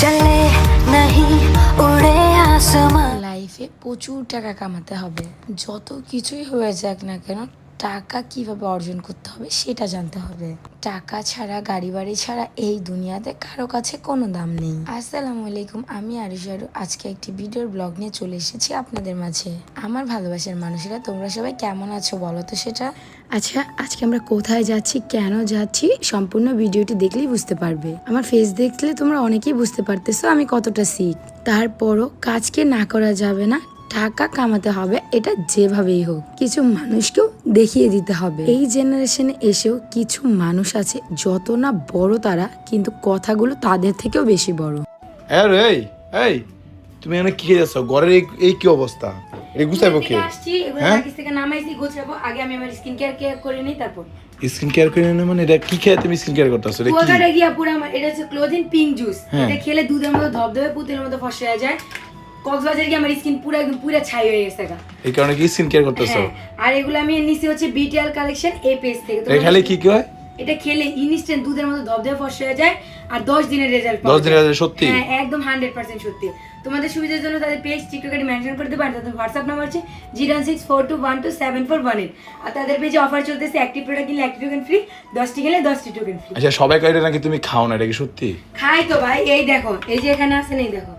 চলে নাহি উড়ে লাইফে প্রচুর টাকা কামাতে হবে। যত কিছুই হয়ে যাক না কেন, টাকা কীভাবে অর্জন করতে হবে, সেটা জানতে হবে। টাকা ছাড়া গাড়ি বাড়ি ছাড়া এই দুনিয়াতে কারও কাছে কোনো দাম নেই। আসসালামু আলাইকুম, আমি আরুষারু আজকে একটি ভিডিওর ব্লগ নিয়ে চলে এসেছি আপনাদের মাঝে। আমার ভালোবাসার মানুষেরা, তোমরা সবাই কেমন আছো বলো তো সেটা? আচ্ছা আজকে আমরা কোথায় যাচ্ছি, কেন যাচ্ছি, সম্পূর্ণ ভিডিওটি দেখলেই বুঝতে পারবে। আমার ফেস দেখলে তোমরা অনেকেই বুঝতে পারতেছো আমি কতটা শিখ তারপরও কাজকে না করা যাবে না টাকা কামাতে হবে এটা যেভাবেই হোক কিছু মানুষকেও দেখিয়ে দিতে হবে। এই জেনারেশনে এসেও কিছু মানুষ আছে যত না বড় তারা কিন্তু কথাগুলো তাদের থেকেও বেশি বড়। হ্যাঁ রে এই এই তুমি এখানে কি খেয়ে যাচ্ছ ঘরের এই এই কি অবস্থা? এটা গুছাইবো কে? হ্যাঁ? থেকে নামাইছি গোছাবো। আগে আমি আমার স্কিন কেয়ার কেয়ার করে নিই তারপর। স্কিন কেয়ার করে না মানে এটা কি খেয়ে তুমি স্কিন কেয়ার করতেছো? এটা কি? কুয়াকাটা গিয়া পুরো আমার এটা হচ্ছে ক্লোজিং পিঙ্ক জুস হ্যাঁ। এটা খেলে দুধের মতো ধবধবে পুতের মতো ফসে যায়। কক্সবাজারে গিয়ে আমার স্কিন পুরো একদম পুরো ছাই হয়ে গেছে গা। এই কারণে কি স্কিন কেয়ার করতেছো? হ্যাঁ আর এগুলো আমি নিছি হচ্ছে বিটিএল কালেকশন এই পেজ থেকে। খালি কি কি হয়? এটা খেলে ইনস্ট্যান্ট দুধের মতো ধবধবে হয়ে যায় আর 10 দিনের রেজাল্ট দশ দিনের আগে সত্যি? হ্যাঁ একদম 100% সত্যি। তোমাদের সুবিধার জন্য তাদের পেজ টিকটকে মেনশন করে দেবো আর তাদের হোয়াটসঅ্যাপ নাম্বার আছে zero six four two one two seven four one eight আর তাদের পেজে অফার চলতেছে একটি প্রোডাক্ট কিনলে একটি টোকেন ফ্রি দশটি কিনলে দশটি টোকেন ফ্রি আচ্ছা সবাই কাইটা নাকি তুমি খাও না এটা কি সত্যি? খাই তো ভাই এই দেখো এই যে এখানে আছে এই দেখো।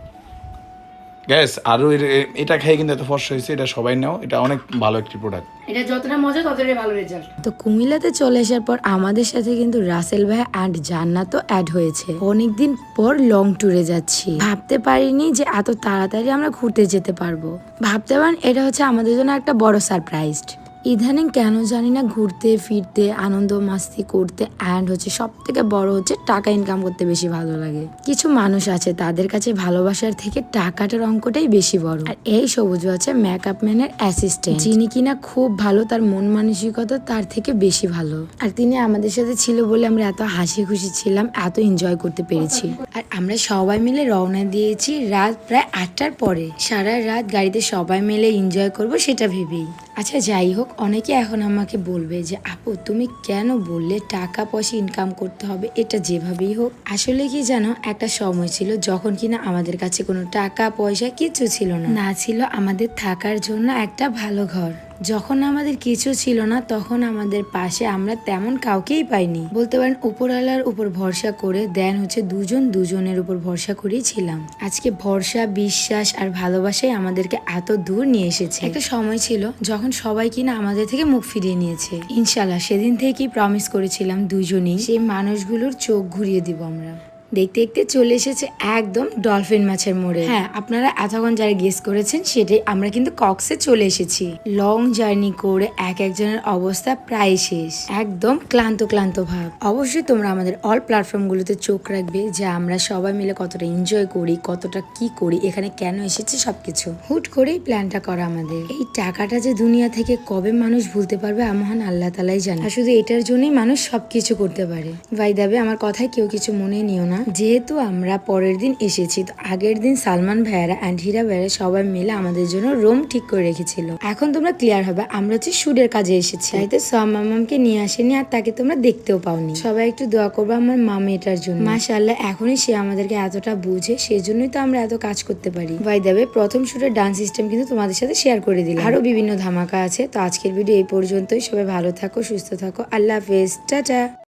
গ্যাস আরও এটা খেয়ে কিন্তু এত ফর্স হয়েছে এটা সবাই নাও এটা অনেক ভালো একটি প্রোডাক্ট এটা যতটা মজা ততটাই ভালো রেজাল্ট তো কুমিল্লাতে চলে আসার পর আমাদের সাথে কিন্তু রাসেল ভাই অ্যান্ড জান্নাতও অ্যাড হয়েছে। অনেকদিন পর লং ট্যুরে যাচ্ছি। ভাবতে পারিনি যে এত তাড়াতাড়ি আমরা ঘুরতে যেতে পারব। ভাবতে পারেন এটা হচ্ছে আমাদের জন্য একটা বড় সারপ্রাইজ ইদানিং কেন জানি না ঘুরতে, ফিরতে, আনন্দ মাস্তি করতে অ্যান্ড হচ্ছে সব থেকে বড় হচ্ছে টাকা ইনকাম করতে বেশি ভালো লাগে। কিছু মানুষ আছে তাদের কাছে ভালোবাসার থেকে টাকাটার অঙ্কটাই বেশি বড়। আর এই সবুজ হচ্ছে মেকআপ ম্যানের অ্যাসিস্ট্যান্ট যিনি কিনা খুব ভালো তার মন মানসিকতা তার থেকে বেশি ভালো। আর তিনি আমাদের সাথে ছিল বলে আমরা এত হাসি খুশি ছিলাম, এত এনজয় করতে পেরেছি। আর আমরা সবাই মিলে রওনা দিয়েছি রাত প্রায় আটটার পরে। সারা রাত গাড়িতে সবাই মিলে এনজয় করব সেটা ভেবেই। আচ্ছা যাই হোক, অনেকে এখন আমাকে বলবে যে, আপু, তুমি কেন বললে টাকা পয়সা ইনকাম করতে হবে? এটা যেভাবেই হোক। আসলে কি জানো, একটা সময় ছিল যখন কিনা আমাদের কাছে কোনো টাকা পয়সা কিছু ছিল না। না ছিল, আমাদের থাকার জন্য একটা ভালো ঘর। যখন আমাদের কিছু ছিল না, তখন আমাদের পাশে আমরা তেমন কাউকেই পাইনি। বলতে পারেন, উপরওয়ালার উপর ভরসা করে, দেন হচ্ছে দুজন দুজনের উপর ভরসা করেই ছিলাম। আজকে ভরসা, বিশ্বাস আর ভালোবাসাই আমাদেরকে এত দূর নিয়ে এসেছে। একটা সময় ছিল যখন সবাই কিনা আমাদের থেকে মুখ ফিরিয়ে নিয়েছে। ইনশাল্লাহ, সেদিন থেকেই প্রমিস করেছিলাম দুজনেই, সেই মানুষগুলোর চোখ ঘুরিয়ে দিব আমরা। দেখতে দেখতে চলে এসেছে একদম ডলফিন মাছের মোড়ে। হ্যাঁ আপনারা এতক্ষণ যারা গেস করেছেন সেটাই, আমরা কিন্তু কক্সে চলে এসেছি। লং জার্নি করে এক একজনের অবস্থা প্রায় শেষ। একদম ক্লান্ত ক্লান্ত ভাব। অবশ্যই তোমরা আমাদের অল প্ল্যাটফর্মগুলোতে চোখ রাখবে যে আমরা সবাই মিলে কতটা এনজয় করি, কতটা কি করি, এখানে কেন এসেছি সবকিছু। হুট করেই প্ল্যানটা করা আমাদের। এই টাকাটা যে দুনিয়া থেকে কবে মানুষ ভুলতে পারবে আমহান আল্লাহ তালাই জানে। আর শুধু এটার জন্যই মানুষ সবকিছু করতে পারে। ভাই দাবে আমার কথায় কেউ কিছু মনে নিও না। যেহেতু আমরা পরের দিন এসেছি, তো আগের দিন সালমান ভাইয়ারা অ্যান্ড হীরা ভাইয়ারা সবাই মিলে আমাদের জন্য রুম ঠিক করে রেখেছিল। এখন তোমরা ক্লিয়ার হবে, আমরা হচ্ছে শুটের কাজে এসেছি। তাইতে সব মামামকে নিয়ে আসেনি আর তাকে তোমরা দেখতেও পাওনি। সবাই একটু দোয়া করব আমার মা মেয়েটার জন্য। মাশাল্লাহ এখনই সে আমাদেরকে এতটা বুঝে, সেজন্যই তো আমরা এত কাজ করতে পারি। ভাই দেবে প্রথম শুটের ডান্স সিস্টেম কিন্তু তোমাদের সাথে শেয়ার করে দিলাম। আরও বিভিন্ন ধামাকা আছে, তো আজকের ভিডিও এই পর্যন্তই। সবাই ভালো থাকো, সুস্থ থাকো। আল্লাহ হাফেজ। টাটা।